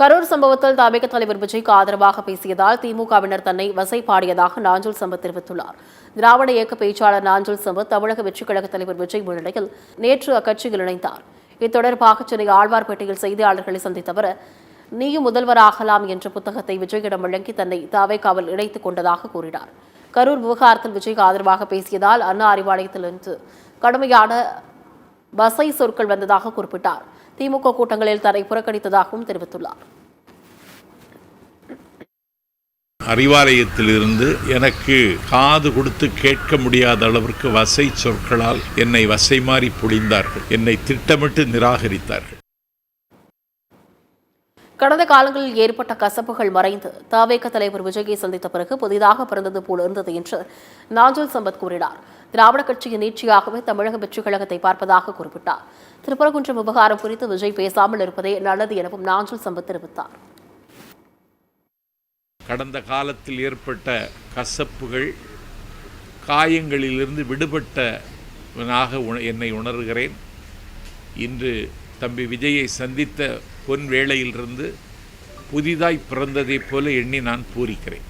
கரூர் சம்பவத்தில் தமிழக தலைவர் விஜய்க்கு ஆதரவாக பேசியதால் திமுகவினர் தன்னை வசைபாடியதாக நாஞ்சல் சம்பத் தெரிவித்துள்ளார். திராவிட இயக்க பேச்சாளர் நாஞ்சுல் சம்பத் தமிழக வெற்றிக் கழக தலைவர் விஜய் முன்னிலையில் நேற்று அக்கட்சியில் இணைந்தார். இத்தொடர்பாக சென்னை ஆழ்வார்பேட்டையில் செய்தியாளர்களை சந்தித்த அவர் நீயும் முதல்வராகலாம் என்ற புத்தகத்தை விஜயிடம் வழங்கி தன்னை தாவேக்காவில் இணைத்துக் கொண்டதாக கூறினார். கரூர் விவகாரத்தில் விஜய்க்கு ஆதரவாக பேசியதால் அண்ணா அறிவாலயத்திலிருந்து கடுமையான வசை சொற்கள் வந்ததாக குறிப்பிட்டார். திமுக கூட்டங்களில் தன்னை புறக்கணித்ததாகவும் தெரிவித்துள்ளார். அறிவாலயத்திலிருந்து எனக்கு காது கொடுத்து கேட்க முடியாத அளவிற்கு வசை சொற்களால் என்னை வசை மாறி பொழிந்தார்கள். என்னை திட்டமிட்டு நிராகரித்தார்கள். கடந்த காலங்களில் ஏற்பட்ட கசப்புகள் மறைந்து தாவேக தலைவர் விஜயை சந்தித்த பிறகு புதிதாக பிறந்தது போல் இருந்தது என்று நாஞ்சல் சம்பத் கூறினார். திராவிட கட்சியின் நீட்சியாகவே தமிழக வெற்றிக் கழகத்தை பார்ப்பதாக குறிப்பிட்டார். திருப்பரங்குன்றம் விவகாரம் குறித்து விஜய் பேசாமல் இருப்பதே நல்லது எனவும் நாஞ்சல் சம்பத் தெரிவித்தார். கடந்த காலத்தில் ஏற்பட்ட கசப்புகள் காயங்களிலிருந்து விடுபட்டவனாக உண- என்னை உணர்கிறேன். இன்று தம்பி விஜயை சந்தித்த பொன் வேளையிலிருந்து புதிதாய் பிறந்ததைப் போல எண்ணி நான் பூரிக்கிறேன்.